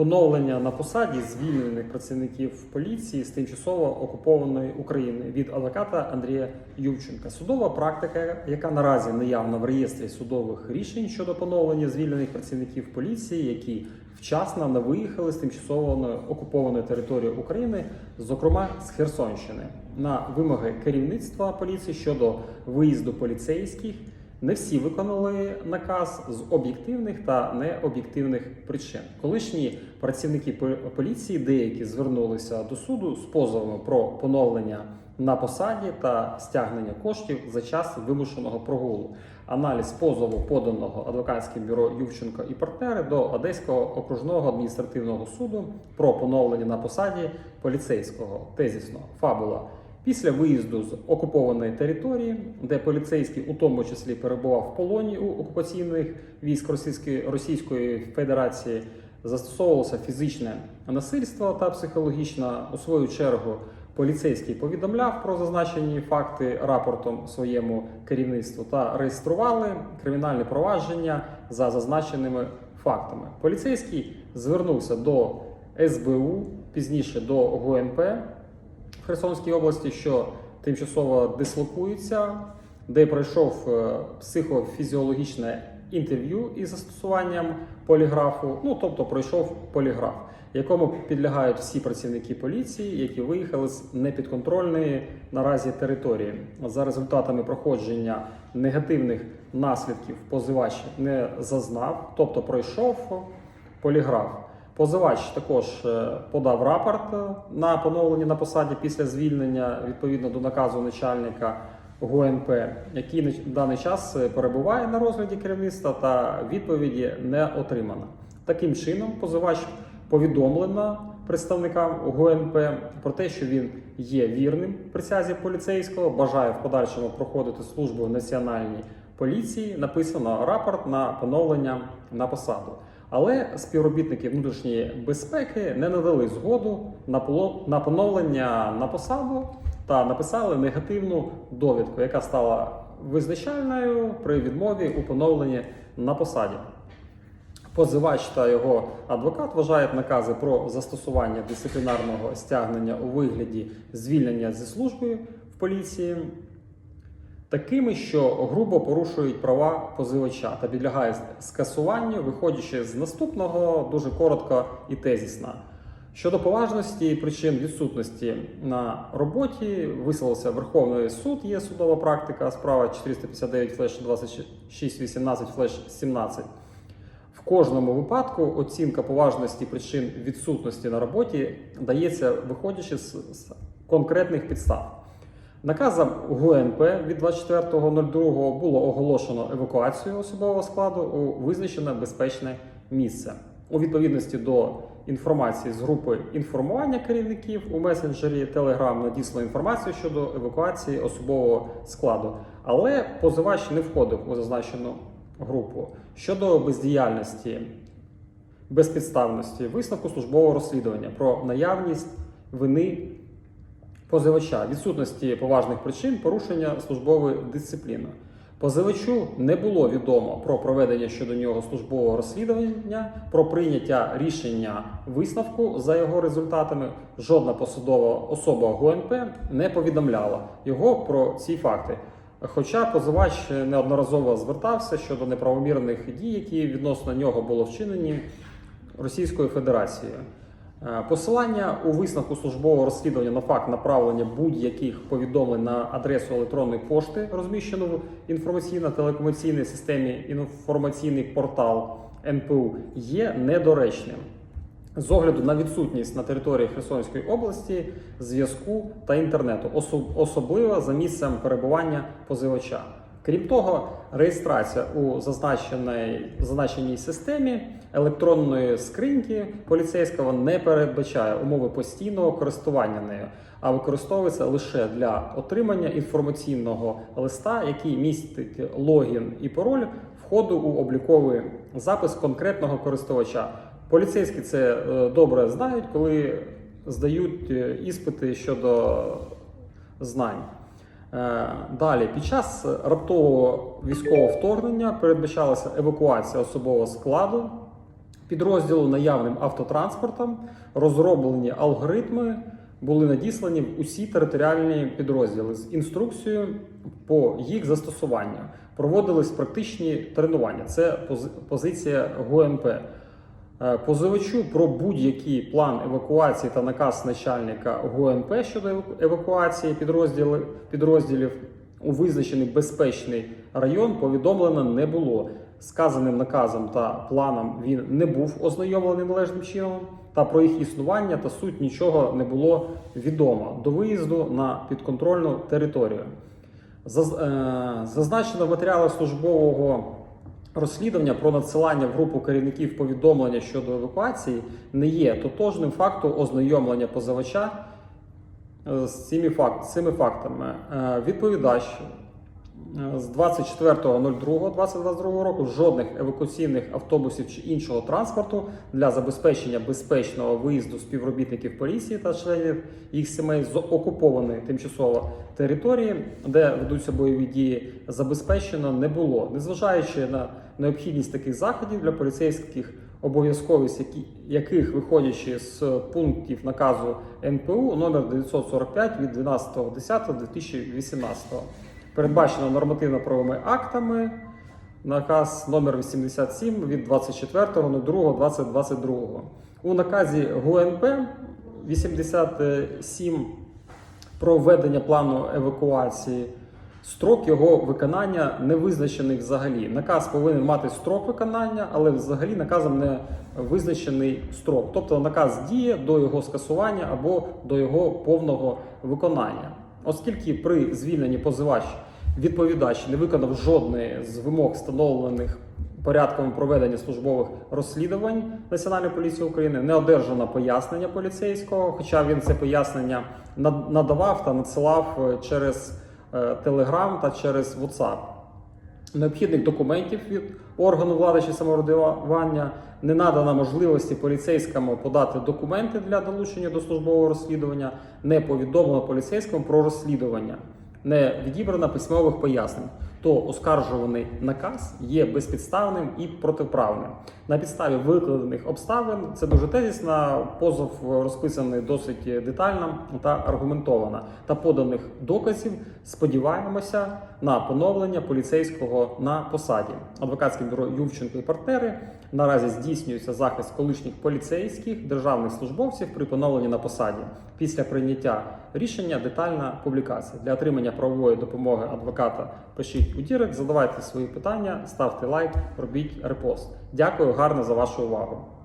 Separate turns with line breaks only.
поновлення на посаді звільнених працівників поліції з тимчасово окупованої України від адвоката Андрія Ювченка. Судова практика, яка наразі наявна в реєстрі судових рішень щодо поновлення звільнених працівників поліції, які вчасно не виїхали з тимчасово окупованої території України, зокрема з Херсонщини, на вимоги керівництва поліції щодо виїзду поліцейських. Не всі виконали наказ з об'єктивних та необ'єктивних причин. Колишні працівники пол- поліції деякі звернулися до суду з позовами про поновлення на посаді та стягнення коштів за час вимушеного прогулу. Аналіз позову поданого адвокатським бюро Ювченко і партнери до Одеського окружного адміністративного суду про поновлення на посаді поліцейського тезісно фабула. Після виїзду з окупованої території, де поліцейський у тому числі перебував в полоні у окупаційних військ Російської, Федерації, застосовувалося фізичне насильство та психологічне. У свою чергу поліцейський повідомляв про зазначені факти рапортом своєму керівництву та реєстрували кримінальне провадження за зазначеними фактами. Поліцейський звернувся до СБУ, пізніше до ГУНП Херсонській області, що тимчасово дислокується, де пройшов е, психофізіологічне інтерв'ю із застосуванням поліграфу. Ну тобто пройшов поліграф, якому підлягають всі працівники поліції, які виїхали з непідконтрольної наразі території. За результатами проходження негативних наслідків позивач не зазнав, тобто пройшов поліграф. Позивач також е, подав рапорт е, на поновлення на посаді після звільнення відповідно до наказу начальника ГУНП, який на даний час е, перебуває на розгляді керівництва та відповіді не отримано. Таким чином, позивач повідомлено представникам ГУНП про те, що він є вірним присязі поліцейського, бажає в подальшому проходити службу в національній поліції. Написано рапорт на поновлення на посаду. Але співробітники внутрішньої безпеки не надали згоду на поновлення на посаду та написали негативну довідку, яка стала визначальною при відмові у поновленні на посаді. Позивач та його адвокат вважають накази про застосування дисциплінарного стягнення у вигляді звільнення зі служби в поліції такими, що грубо порушують права позивача та підлягають скасуванню, виходячи з наступного дуже коротко і тезісно. Щодо поважності і причин відсутності на роботі, висловився Верховний суд, є судова практика, справа 459 флеш 26 18 флеш 17. В кожному випадку оцінка поважності причин відсутності на роботі дається виходячи з конкретних підстав. Наказом ГУНП від 24.02 було оголошено евакуацію особового складу у визначене безпечне місце. У відповідності до інформації з групи інформування керівників у месенджері Telegram надіслано інформацію щодо евакуації особового складу, але позивач не входив у зазначену групу щодо бездіяльності безпідставності висновку службового розслідування про наявність вини позивача, відсутності поважних причин порушення службової дисципліни. Позивачу не було відомо про проведення щодо нього службового розслідування, про прийняття рішення висновку за його результатами. Жодна посадова особа ГУНП не повідомляла його про ці факти. Хоча позивач неодноразово звертався щодо неправомірних дій, які відносно нього було вчинені Російською Федерацією. Е, Посилання у висновку службового розслідування на факт направлення будь-яких повідомлень на адресу електронної пошти, розміщену в інформаційно-телекомунікаційній системі інформаційний портал НПУ, є недоречним з огляду на відсутність на території Херсонської області зв'язку та інтернету, особливо за місцем перебування позивача. Крім того, реєстрація у зазначеній, зазначеній системі електронної скриньки поліцейського не передбачає умови постійного користування нею, а використовується лише для отримання інформаційного листа, який містить логін і пароль входу у обліковий запис конкретного користувача. Поліцейські це е, добре знають, коли здають е, іспити щодо знань. Е, Далі, під час раптового військового вторгнення передбачалася евакуація особового складу підрозділу наявним автотранспортом, розроблені алгоритми були надіслані в усі територіальні підрозділи з інструкцією по їх застосуванню. Проводились практичні тренування. Це пози- позиція ГУНП. Е, Позивачу про будь-який план евакуації та наказ начальника ГУНП щодо евакуації підрозділів, підрозділів у визначений безпечний район повідомлено не було. Сказаним наказом та планом він не був ознайомлений належним чином, та про їх існування та суть нічого не було відомо до виїзду на підконтрольну територію. Е, Зазначено в матеріалах службового розслідування про надсилання в групу керівників повідомлення щодо евакуації не є тотожним факту ознайомлення позивача е, з цими, факт, фактами. Е, Відповідач з 24.02.2022 року жодних евакуаційних автобусів чи іншого транспорту для забезпечення безпечного виїзду співробітників поліції та членів їх сімей з окупованої тимчасово території, де ведуться бойові дії, забезпечено не було, незважаючи на необхідність таких заходів для поліцейських. Обов'язковість які- яких, виходячи з пунктів наказу НПУ номер 945 від 12.10.2018, передбачено нормативно-правовими актами наказ номер 87 від 24.02.2022. У наказі ГУНП 87 про введення плану евакуації. Строк його виконання не визначений взагалі. Наказ повинен мати строк виконання, але взагалі наказом не визначений строк. Тобто наказ діє до його скасування або до його повного виконання. Оскільки при звільненні позивач відповідач не виконав жодної з вимог, встановлених порядком проведення службових розслідувань Національної поліції України, не одержано пояснення поліцейського, хоча він це пояснення надавав та надсилав е, через Telegram та через WhatsApp. Необхідних документів від органу влади чи самоврядування не надано можливості поліцейському подати документи для долучення до службового розслідування, не повідомлено поліцейському про розслідування, не відібрано письмових пояснень. То оскаржуваний наказ є безпідставним і протиправним. На підставі викладених обставин це дуже тезісно, позов розписаний досить детально та аргументовано. Та поданих доказів сподіваємося на поновлення поліцейського на посаді. Адвокатське бюро Ювченко і партнери наразі здійснюється захист колишніх поліцейських державних службовців при поновленні на посаді. Після прийняття рішення детальна публікація для отримання правової допомоги адвоката. Пишіть у Дірект, задавайте свої питання, ставте лайк, робіть репост. Дякую гарно за вашу увагу.